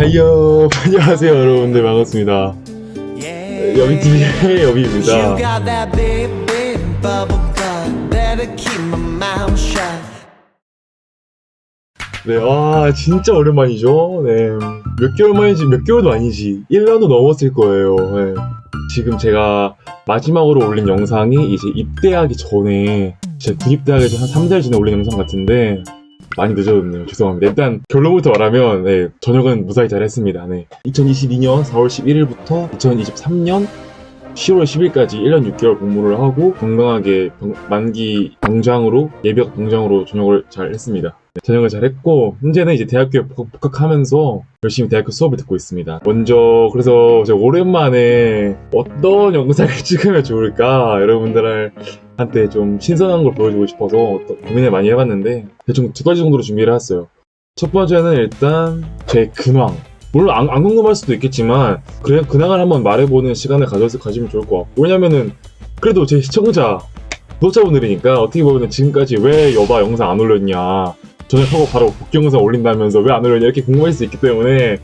하이요. 안녕하세요 여러분들. 반갑습니다. 여비TV의 여비입니다. 네, 아 진짜 오랜만이죠? 네, 몇 개월 만이지? 몇 개월도 아니지. 1년도 넘었을 거예요. 네. 지금 제가 마지막으로 올린 영상이 이제 입대하기 전에 제 군입대하기 전한 3달 전에 올린 영상 같은데 많이 늦어졌네요 죄송합니다 일단 결론부터 말하면 네, 전역은 무사히 잘 했습니다 네. 2022년 4월 11일부터 2023년 10월 10일까지 1년 6개월 복무를 하고 건강하게 병- 만기 병장으로 예비역 병장으로 전역을 잘 했습니다. 네, 전역을 잘 했고 현재는 이제 대학교에 복학- 복학하면서 열심히 대학교 수업을 듣고 있습니다. 먼저 그래서 제가 오랜만에 어떤 영상을 찍으면 좋을까 여러분들한테 좀 신선한 걸 보여주고 싶어서 고민을 많이 해봤는데 대충 두 가지 정도로 준비를 했어요. 첫 번째는 일단 제 근황 물론 안, 안 궁금할 수도 있겠지만 그냥 근황을 한번 말해보는 시간을 가져서 가지면 좋을 것 같고 왜냐면은 그래도 제 시청자 구독자분들이니까 어떻게 보면 지금까지 왜 여바 영상 안 올렸냐 전역하고 바로 복귀 영상 올린다면서 왜 안 올렸냐 이렇게 궁금할 수 있기 때문에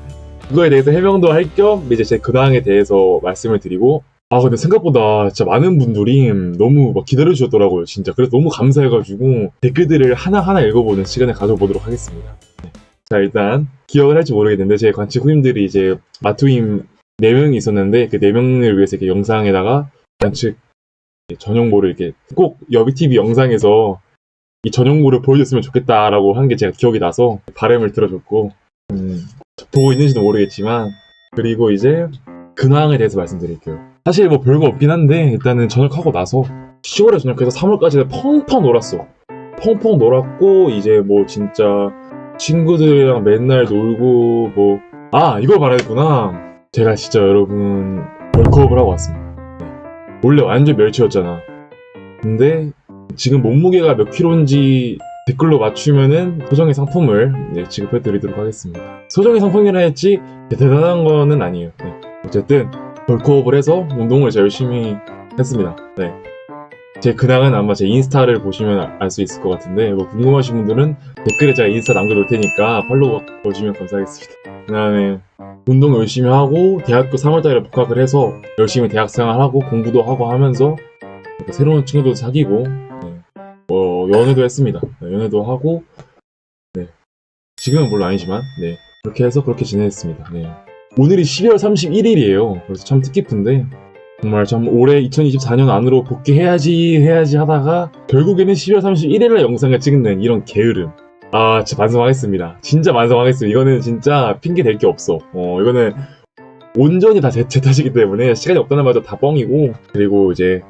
그거에 대해서 해명도 할 겸 이제 제 근황에 대해서 말씀을 드리고 아 근데 생각보다 진짜 많은 분들이 너무 막 기다려주셨더라고요 진짜. 그래서 너무 감사해가지고 댓글들을 하나하나 읽어보는 시간을 가져보도록 하겠습니다. 자 일단 기억을 할지 모르겠는데 제 관측 후임들이 이제 마투임 4명이 있었는데 그 4명을 위해서 이렇게 영상에다가 관측 전용모를 이렇게 꼭 여비TV 영상에서 이 전용모를 보여줬으면 좋겠다라고 한 게 제가 기억이 나서 바람을 들어줬고 음, 보고 있는지도 모르겠지만 그리고 이제 근황에 대해서 말씀드릴게요. 사실 뭐 별거 없긴 한데 일단은 전역하고 나서 10월에 전역해서 3월까지 펑펑 놀았어. 펑펑 놀았고 이제 뭐 진짜 친구들이랑 맨날 놀고 뭐 아 이걸 말했구나. 제가 진짜 여러분 벌크업을 하고 왔습니다. 네. 원래 완전 멸치였잖아. 근데 지금 몸무게가 몇 킬로인지 댓글로 맞추면은 소정의 상품을 네, 지급해 드리도록 하겠습니다 소정의 상품이라 했지 대단한 거는 아니에요 네. 어쨌든 벌크업을 해서 운동을 제가 열심히 했습니다 네. 제 근황은 아마 제 인스타를 보시면 알 수 있을 것 같은데 뭐 궁금하신 분들은 댓글에 제가 인스타 남겨놓을 테니까 팔로우 해주시면 감사하겠습니다. 그 다음에 운동 열심히 하고 대학교 3월달에 복학을 해서 열심히 대학생활하고 공부도 하고 하면서 새로운 친구도 사귀고 네. 뭐 연애도 했습니다. 네, 연애도 하고 네. 지금은 물론 아니지만 네. 그렇게 해서 그렇게 지냈습니다. 네. 오늘이 12월 31일이에요. 그래서 참 뜻깊은데 정말 참 올해 2024년 안으로 복귀해야지 해야지 하다가 결국에는 12월 31일에 영상을 찍는 이런 게으름 아 진짜 반성하겠습니다 진짜 반성하겠습니다 이거는 진짜 핑계 댈 게 없어 어 이거는 온전히 다제 탓이기 때문에 시간이 없다는 말도 다 뻥이고 그리고 이제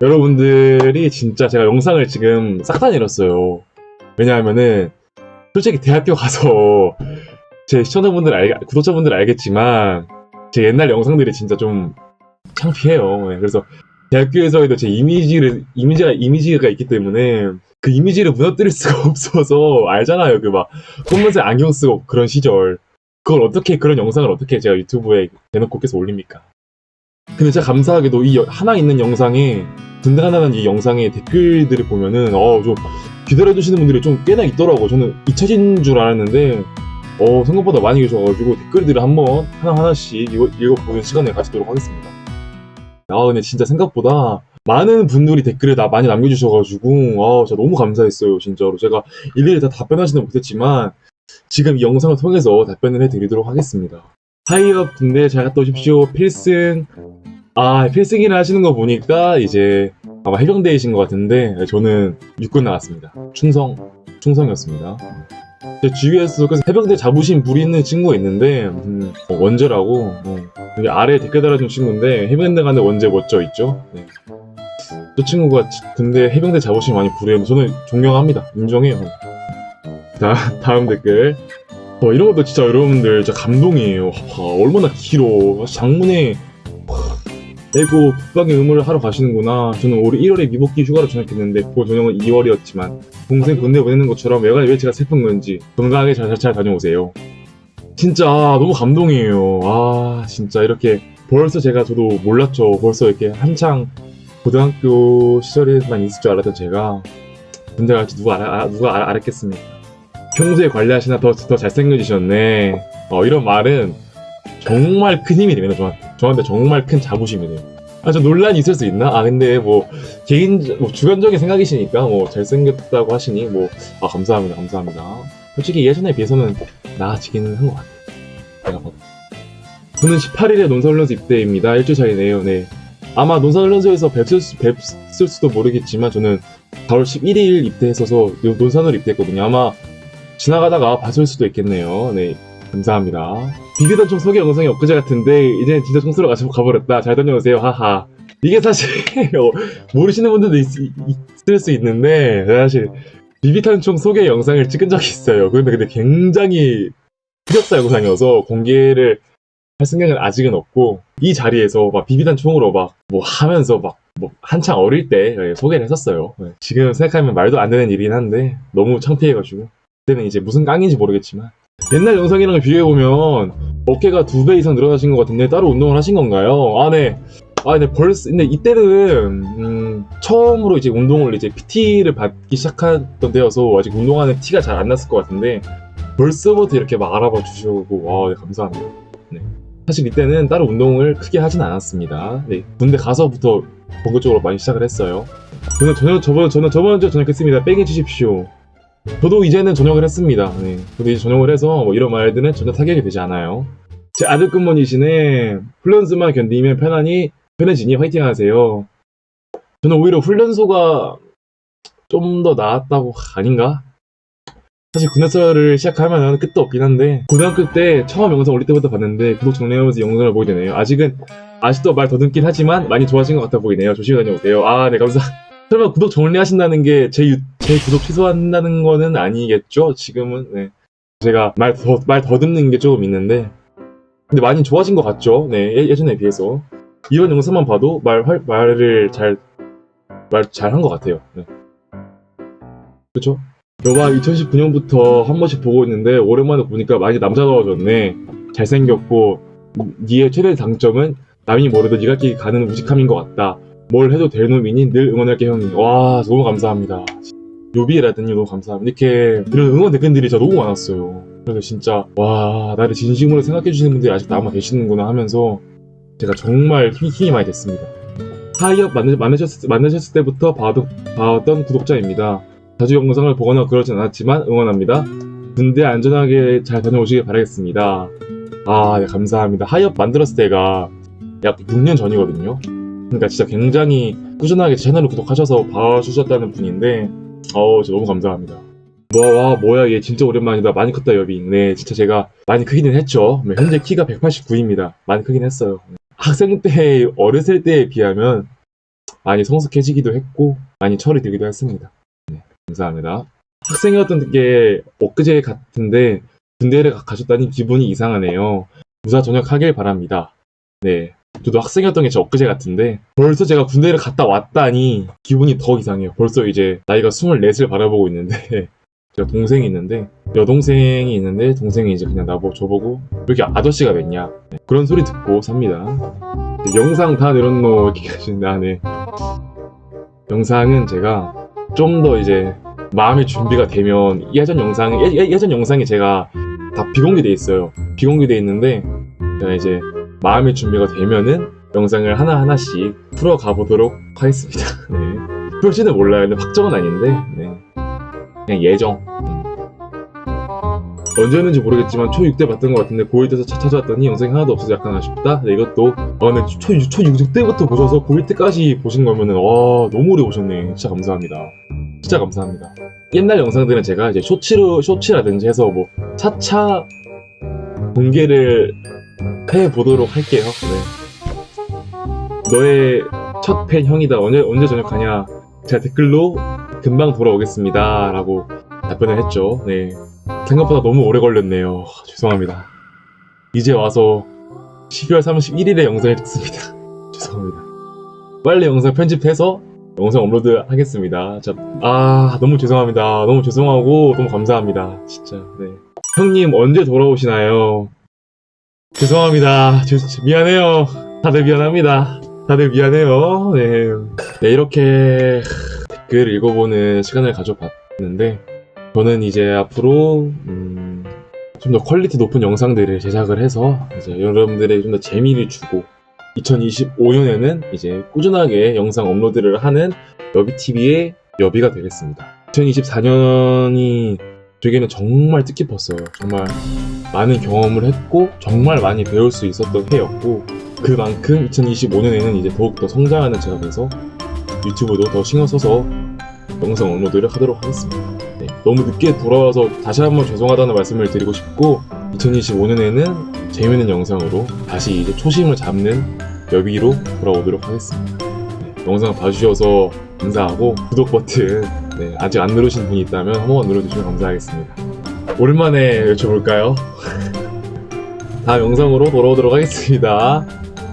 여러분들이 진짜 제가 영상을 지금 싹 다 내렸어요 왜냐하면은 솔직히 대학교 가서 제 시청자분들 알 구독자분들 알겠지만 제 옛날 영상들이 진짜 좀 창피해요. 네, 그래서 대학교에서도 제 이미지를 이미지가 이미지가 있기 때문에 그 이미지를 무너뜨릴 수가 없어서 알잖아요. 그 막 검은색 안경 쓰고 그런 시절 그걸 어떻게 그런 영상을 어떻게 제가 유튜브에 대놓고 계속 올립니까? 근데 진짜 감사하게도 이 여- 하나 있는 영상에 든든하다는 이 영상의 댓글들을 보면은 어좀 기다려주시는 분들이 좀 꽤나 있더라고. 저는 잊혀진 줄 알았는데 어 생각보다 많이 계셔가지고 댓글들을 한번 하나 하나씩 읽어, 읽어보는 시간을 가지도록 하겠습니다. 아 근데 진짜 생각보다 많은 분들이 댓글을 나 많이 남겨주셔가지고 아 진짜 너무 감사했어요 진짜로 제가 일일이 다 답변하지는 못했지만 지금 이 영상을 통해서 답변을 해드리도록 하겠습니다 하이업 군대 잘 갔다 오십시오 필승 아 필승이라 하시는 거 보니까 이제 아마 해병대이신 것 같은데 저는 육군 나왔습니다. 충성 충성이었습니다. 제 주위에서 그래서 해병대 잡으신 불이 있는 친구가 있는데 음, 어, 원재라고 어, 여기 아래에 댓글 달아준 친구인데 해병대 가는 원재 멋져 있죠? 네. 저 친구가 지- 근데 해병대 잡으시면 많이 부려요. 저는 존경합니다. 인정해요. 자 다음 댓글. 어, 이런 것도 진짜 여러분들 진짜 감동이에요. 와, 얼마나 길어. 장문에 에고 국방의 의무를 하러 가시는구나 저는 올해 1월에 미복귀 휴가로 전역했는데 그 전역은 2월이었지만 동생 군대 보내는 것처럼 왜, 왜 제가 슬픈 건지 건강하게 잘, 잘 다녀오세요. 진짜 너무 감동이에요. 아 진짜 이렇게 벌써 제가 저도 몰랐죠. 벌써 이렇게 한창 고등학교 시절에만 있을 줄 알았던 제가 군대 갈지 누가 알아, 아, 누가 알, 알았겠습니까? 평소에 관리하시나 더, 더 잘생겨지셨네. 어, 이런 말은 정말 큰 힘이 됩니다. 저한테, 저한테 정말 큰 자부심이 돼요. 아, 저 논란이 있을 수 있나? 아, 근데 뭐, 개인, 뭐, 주관적인 생각이시니까, 뭐, 잘생겼다고 하시니, 뭐, 아, 감사합니다. 감사합니다. 솔직히 예전에 비해서는 나아지기는 한 것 같아요. 내가 봐도. 저는 18일에 논산훈련소 입대입니다. 일주일 차이네요. 네. 아마 논산훈련소에서 뵙을, 수, 뵙을 수도 모르겠지만, 저는 4월 11일 입대했어서 논산으로 입대했거든요. 아마 지나가다가 봤을 수도 있겠네요. 네. 감사합니다. 비비단총 소개 영상이 엊그제 같은데 이제 진짜 총쏘러 가서 가버렸다. 잘 다녀오세요. 하하. 이게 사실 어, 모르시는 분들도 있, 을 수 있는데 사실 비비탄 총 소개 영상을 찍은 적이 있어요. 그런데 근데 굉장히 흑역사 영상이어서 공개를 할 생각은 아직은 없고 이 자리에서 막 비비탄 총으로 막 뭐 하면서 막 뭐 한창 어릴 때 예, 소개를 했었어요. 예, 지금 생각하면 말도 안 되는 일이긴 한데 너무 창피해가지고 그때는 이제 무슨 깡인지 모르겠지만 옛날 영상이랑 비교해보면 어깨가 두 배 이상 늘어나신 것 같은데 따로 운동을 하신 건가요? 아, 네. 아, 네, 벌써, 근데 이때는, 음, 처음으로 이제 운동을 이제 PT를 받기 시작했던 때여서 아직 운동하는 티가 잘 안 났을 것 같은데 벌써부터 이렇게 막 알아봐 주시고, 와, 네, 감사합니다. 네. 사실 이때는 따로 운동을 크게 하진 않았습니다. 네. 군대 가서부터 본격적으로 많이 시작을 했어요. 저는 저녁, 저번, 저는 저번 주에 전역했습니다. 뺑해 주십시오. 저도 이제는 전역을 했습니다. 네. 저도 이제 전역을 해서 뭐 이런 말들은 전혀 타격이 되지 않아요. 제 아들 끝머니시네 훈련소만 견디면 편하니 편해지니 화이팅 하세요. 저는 오히려 훈련소가 좀 더 나았다고 아닌가? 사실 군대서를 시작하면 끝도 없긴 한데 고등학교 때 처음 영상 올릴 때부터 봤는데 구독 정리하면서 영상을 보게 되네요. 아직은 아직도 말 더듬긴 하지만 많이 좋아진 것 같아 보이네요. 조심히 다녀오세요. 아, 네 감사. 설마 구독 정리하신다는 게 제 제 구독 취소한다는 거는 아니겠죠? 지금은 네. 제가 말 더 말 더듬는 게 조금 있는데 근데 많이 좋아진 것 같죠? 네 예, 예전에 비해서 이번 영상만 봐도 말 활- 말을 잘 말 잘 한 것 같아요. 네. 그렇죠? 여봐 2019년부터 한 번씩 보고 있는데 오랜만에 보니까 많이 남자다워졌네. 잘생겼고 니의 최대 장점은 남이 뭐래도 니가 끼 가는 우직함인 것 같다. 뭘 해도 될 놈이니 늘 응원할게 형님. 와 너무 감사합니다. 요비라든지 너무 감사합니다. 이렇게 이런 응원 댓글들이 진짜 너무 많았어요. 그래서 진짜 와 나를 진심으로 생각해 주시는 분들이 아직 남아 계시는구나 하면서 제가 정말 힘이, 많이 됐습니다. 하이업 만나, 만나셨을, 때부터 봐도, 봐왔던 구독자입니다. 자주 영상을 보거나 그러진 않았지만 응원합니다. 군대 안전하게 잘 다녀오시길 바라겠습니다. 아, 네, 감사합니다. 하이업 만들었을 때가 약 6년 전이거든요. 그러니까 진짜 굉장히 꾸준하게 제 채널을 구독하셔서 봐주셨다는 분인데, 어우, 너무 감사합니다. 뭐, 와, 뭐야, 얘 진짜 오랜만이다. 많이 컸다, 여빙. 네, 진짜 제가 많이 크기는 했죠. 네, 현재 키가 189입니다. 많이 크긴 했어요. 학생 때, 어렸을 때에 비하면 많이 성숙해지기도 했고, 많이 철이 들기도 했습니다. 네, 감사합니다. 학생이었던 게 엊그제 같은데, 군대를 가- 가셨다니 기분이 이상하네요. 무사 전역하길 바랍니다. 네. 저도 학생이었던 게 진짜 엊그제 같은데, 벌써 제가 군대를 갔다 왔다니 기분이 더 이상해요. 벌써 이제 나이가 24을 바라보고 있는데, 제가 동생이 있는데, 여동생이 있는데, 동생이 이제 그냥 나보고 저보고, 왜 이렇게 아저씨가 됐냐. 네, 그런 소리 듣고 삽니다. 네, 영상 다 내렸노, 이렇게 하시는데, 아, 네. 영상은 제가 좀 더 이제 마음의 준비가 되면, 예전 영상, 예, 예, 예전 영상이 제가 다 비공개돼 있어요. 비공개돼 있는데, 제가 이제 마음의 준비가 되면은 영상을 하나하나씩 풀어가 보도록 하겠습니다. 네. 풀지는 몰라요. 근데 확정은 아닌데, 네. 그냥 예정. 음. 언제였는지 모르겠지만 초 6대 봤던 것 같은데 고1 때서 차 찾아왔더니 영상이 하나도 없어서 약간 아쉽다. 네, 이것도 어, 근데 초, 초 6, 때부터 보셔서 고1 때까지 보신 거면은 와 너무 오래 보셨네. 진짜 감사합니다. 진짜 감사합니다. 옛날 영상들은 제가 이제 쇼츠로 쇼츠라든지 해서 뭐 차차 공개를 해 보도록 할게요. 네. 너의 첫 팬 형이다. 언제 언제 전역하냐? 제가 댓글로 금방 돌아오겠습니다 라고 답변을 했죠. 네. 생각보다 너무 오래 걸렸네요. 죄송합니다. 이제 와서 12월 31일에 영상을 찍습니다. 죄송합니다. 빨리 영상 편집해서 영상 업로드 하겠습니다. 자, 아, 너무 죄송합니다. 너무 죄송하고 너무 감사합니다. 진짜, 네. 형님 언제 돌아오시나요? 죄송합니다. 죄- 미안해요. 다들 미안합니다. 다들 미안해요. 네. 네, 이렇게 댓글 읽어보는 시간을 가져봤는데, 저는 이제 앞으로 음, 좀 더 퀄리티 높은 영상들을 제작을 해서 이제 여러분들에게 좀 더 재미를 주고 2025년에는 이제 꾸준하게 영상 업로드를 하는 여비TV의 여비가 되겠습니다. 2024년이 저에게는 정말 뜻깊었어요. 정말 많은 경험을 했고 정말 많이 배울 수 있었던 해였고 그만큼 2025년에는 이제 더욱더 성장하는 제가 돼서 유튜브도 더 신경 써서 영상 업로드를 하도록 하겠습니다. 네, 너무 늦게 돌아와서 다시 한번 죄송하다는 말씀을 드리고 싶고 2025년에는 재밌는 영상으로 다시 이제 초심을 잡는 여비로 돌아오도록 하겠습니다. 네, 영상 봐주셔서 감사하고 구독 버튼 네, 아직 안 누르신 분이 있다면 한 번 눌러주시면 감사하겠습니다. 오랜만에 외쳐볼까요? 다음 영상으로 돌아오도록 하겠습니다.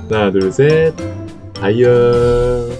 하나, 둘, 셋. 다이어.